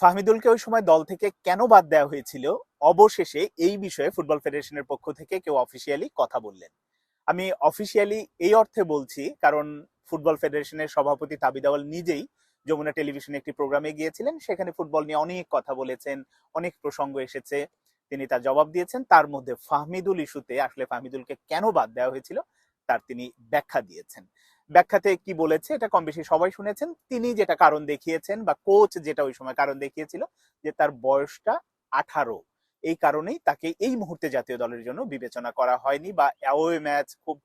ফাহমিদুলকে ওই সময় দল থেকে কেন বাদ দেওয়া হয়েছিল? অবশেষে এই বিষয়ে ফুটবল ফেডারেশনের পক্ষ থেকে কেউ অফিসিয়ালি কথা বললেন। আমি অফিসিয়ালি এই অর্থে বলছি, কারণ ফুটবল ফেডারেশনের সভাপতি তাবিদাওয়াল নিজেই যমুনা টেলিভিশনে একটি প্রোগ্রামে গিয়েছিলেন। সেখানে ফুটবল নিয়ে অনেক কথা বলেছেন, অনেক প্রসঙ্গ এসেছে। তিনি তার জবাব দিয়েছেন, তার মধ্যে ফাহমিদুল ইস্যুতে আসলে ফাহমিদুলকে কেন বাদ দেওয়া হয়েছিল, তার তিনি ব্যাখ্যা দিয়েছেন। ব্যাখ্যাতে কি বলেছে এটা কম বেশি সবাই শুনেছেন। তিনি যেটা কারণ দেখিয়েছেন বা কোচ যেটা ওই সময় কারণ দেখিয়েছিল যে তার বয়সটা আঠারো। এই কারণেই তাকে এই মুহূর্তে জাতীয় দলের জন্য বিবেচনা করা হয়নি বা অ্যাওয়ে ম্যাচ খুব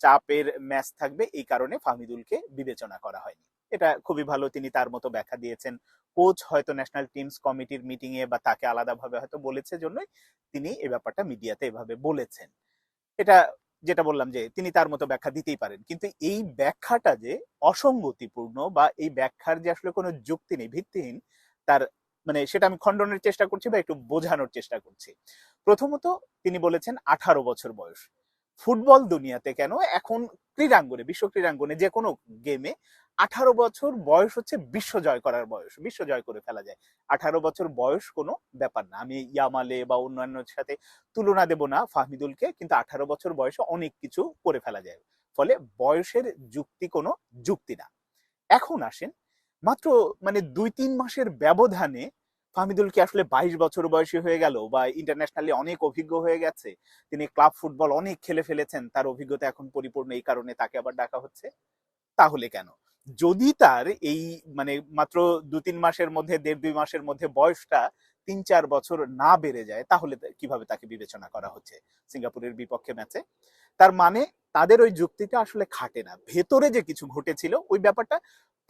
চাপের ম্যাচ থাকবে, এই কারণে ফাহমিদুলকে বিবেচনা করা হয়নি। এটা খুবই ভালো তিনি তার মতো ব্যাখ্যা দিয়েছেন। কোচ হয়তো ন্যাশনাল টিমস কমিটির মিটিং এ বা তাকে আলাদাভাবে হয়তো বলেছে জন্যই তিনি এ ব্যাপারটা মিডিয়াতে এভাবে বলেছেন। এটা যেটা বললাম যে তিনি তার মতো ব্যাখ্যা দিতেই পারেন। কিন্তু এই ব্যাখ্যাটা যে অসঙ্গতিপূর্ণ বা এই ব্যাখ্যার যে আসলে কোনো যুক্তি নেই, ভিত্তিহীন, তার মানে সেটা আমি খণ্ডনের চেষ্টা করছি বা একটু বোঝানোর চেষ্টা করছি। প্রথমত তিনি বলেছেন আঠারো বছর বয়স। ফুটবল দুনিয়াতে কেন? এখন ক্রীড়াঙ্গনে, বিশ্ব ক্রীড়াঙ্গনে যে কোনো গেমে আঠারো বছর বয়স হচ্ছে বিশ্ব জয় করার বয়স, বিশ্ব জয় করে ফেলা যায়। আঠারো বছর বয়স কোনো ব্যাপার না। আমি ইয়ামালে বা অন্যান্যের সাথে তুলনা দেব না ফাহমিদুলকে, কিন্তু আঠারো বছর বয়সে অনেক কিছু করে ফেলা যায়। ফলে বয়সের যুক্তি কোনো যুক্তি না। এখন আসেন, মাত্র মানে দুই তিন মাসের ব্যবধানে ফাহমিদুল কি আসলে বাইশ বছর বয়সী হয়ে গেল বা ইন্টারন্যাশনালি অনেক অভিজ্ঞ হয়ে গেছে? তিনি ক্লাব ফুটবল অনেক খেলে ফেলেছেন, তার অভিজ্ঞতা এখন পরিপূর্ণ এই কারণে তাকে আবার ডাকা হচ্ছে? তাহলে কেন? যদি তার এই মানে মাত্র দু তিন মাসের মধ্যে, দেড় দুই মাসের মধ্যে বয়সটা তিন চার বছর না বেড়ে যায়, তাহলে কীভাবে তাকে বিবেচনা করা হচ্ছে সিঙ্গাপুরের বিপক্ষে ম্যাচে? তার মানে তাদের ওই যুক্তিটা আসলে খাটে না। ভেতরে যে কিছু ঘটেছিল, ওই ব্যাপারটা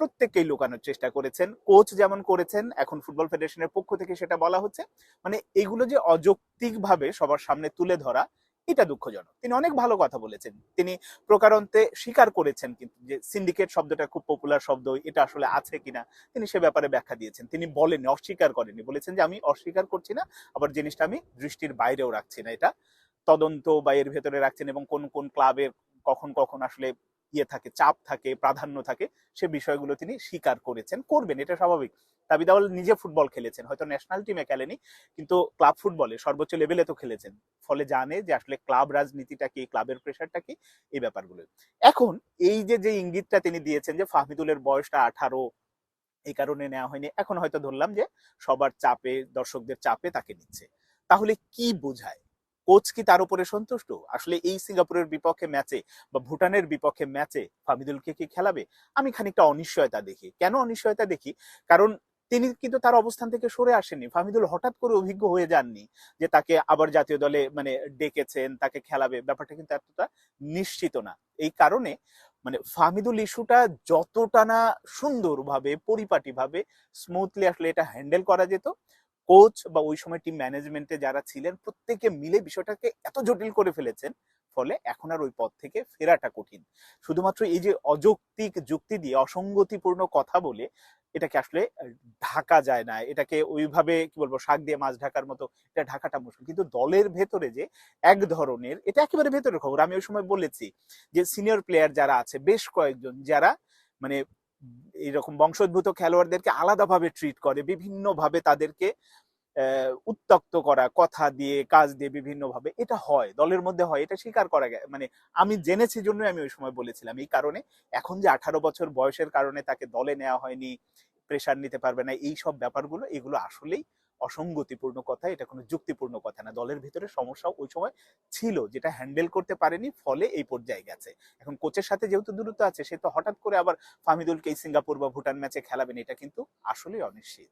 প্রত্যেককেই লুকানোর চেষ্টা করেছেন। কোচ যেমন করেছেন, এখন ফুটবল ফেডারেশনের পক্ষ থেকে সেটা বলা হচ্ছে। মানে এগুলো যে অযৌক্তিকভাবে সবার সামনে তুলে ধরা, এটা দুঃখজনক। তিনি অনেক ভালো কথা বলেছেন। তিনি প্রকারান্তে স্বীকার করেছেন কিন্তু যে সিন্ডিকেট শব্দটা খুব পপুলার শব্দ, এটা আসলে আছে কিনা, তিনি সে ব্যাপারে ব্যাখ্যা দিয়েছেন। তিনি বলেননি, অস্বীকার করেননি। বলেছেন যে, আমি অস্বীকার করছি না, আবার জিনিসটা আমি দৃষ্টির বাইরেও রাখছি না। এটা তদন্ত বা এর ভেতরে রাখছেন এবং কোন কোন ক্লাবের কখন কখন আসলে ইয়ে থাকে, চাপ থাকে, প্রাধান্য থাকে, সে বিষয়গুলো তিনি স্বীকার করেছেন, করবেন, এটা স্বাভাবিক। তাবিদাওয়াল নিজে ফুটবল খেলেছেন, হয়তো ন্যাশনাল টিমে খেলেনি, কিন্তু ক্লাব ফুটবলে সর্বোচ্চ লেভেলে তো খেলেছেন। ফলে জানে যে আসলে ক্লাব রাজনীতিটা কি ক্লাবের প্রেশারটা কি, এই ব্যাপারগুলো। এখন এই যে যে ইঙ্গিতটা তিনি দিয়েছেন যে ফাহমিদুলের বয়সটা আঠারো, এই কারণে নেওয়া হয়নি, এখন হয়তো ধরলাম যে সবার চাপে, দর্শকদের চাপে তাকে নিচ্ছে। তাহলে কি বোঝায়? কোচ কি তার উপরে সন্তুষ্ট? আসলে এই সিঙ্গাপুরের বিপক্ষে ম্যাচে বা ভুটানের বিপক্ষে ম্যাচে ফাহমিদুলকে কি খেলাবে? আমি খানিকটা অনিশ্চয়তা দেখি। কেন অনিশ্চয়তা দেখি? কারণ তিনি কিন্তু তার অবস্থান থেকে সরে আসেননি। ফাহমিদুল হঠাৎ করে অভিজ্ঞ হয়ে যাননি যে তাকে আবার জাতীয় দলে মানে ডেকেছেন, তাকে খেলাবে। ব্যাপারটা কিন্তু এতটা নিশ্চিত না। এই কারণে মানে ফাহমিদুল ইস্যুটা যতটা না সুন্দরভাবে, পরিপাটিভাবে স্মুথলি আসলে এটা হ্যান্ডেল করা যেত কোচ বা ওই সময় টিম ম্যানেজমেন্টে যারা ছিলেন, প্রত্যেকে মিলে বিষয়টাকে এত জটিল করে ফেলেছেন, ফলে এখন আর ওই পথ থেকে ফেরাটা কঠিন। শুধুমাত্র এই যে অযৌক্তিক যুক্তি দিয়ে, অসঙ্গতিপূর্ণ কথা বলে এটাকে আসলে ঢাকা যায় না। এটাকে ওইভাবে, কি বলব, শাক দিয়ে মাছ ঢাকার মতো এটা ঢাকাটা মুশকিল। কিন্তু দলের ভেতরে যে এক ধরনের, এটা একেবারে ভেতরের খবর। আমি ওই সময় বলেছি যে সিনিয়র প্লেয়ার যারা আছে, বেশ কয়েকজন যারা মানে এইরকম বংশোদ্ভূত খেলোয়াড়দেরকে আলাদাভাবে ট্রিট করে, বিভিন্নভাবে তাদেরকে উত্তক্ত করা, কথা দিয়ে, কাজ দিয়ে বিভিন্নভাবে। এটা হয়, দলের মধ্যে হয়, এটা স্বীকার করা মানে আমি জেনেছি জন্য আমি ওই সময় বলেছিলাম, এই কারণে এখন যে আঠারো বছর বয়সের কারণে তাকে দলে নেওয়া হয়নি প্রেশার নিতে পারবে না এই সব ব্যাপারগুলো, এগুলো আসলেই অসঙ্গতিপূর্ণ কথা, এটা কোনো যুক্তিপূর্ণ কথা না। দলের ভিতরে সমস্যা ওই সময় ছিল, যেটা হ্যান্ডেল করতে পারেনি, ফলে এই পর্যায়ে গেছে। এখন কোচের সাথে যেহেতু দূরত্ব আছে, সে তো হঠাৎ করে আবার ফাহমিদুলকে সিঙ্গাপুর বা ভুটান ম্যাচে খেলাবেন এটা কিন্তু আসলেই অনিশ্চিত।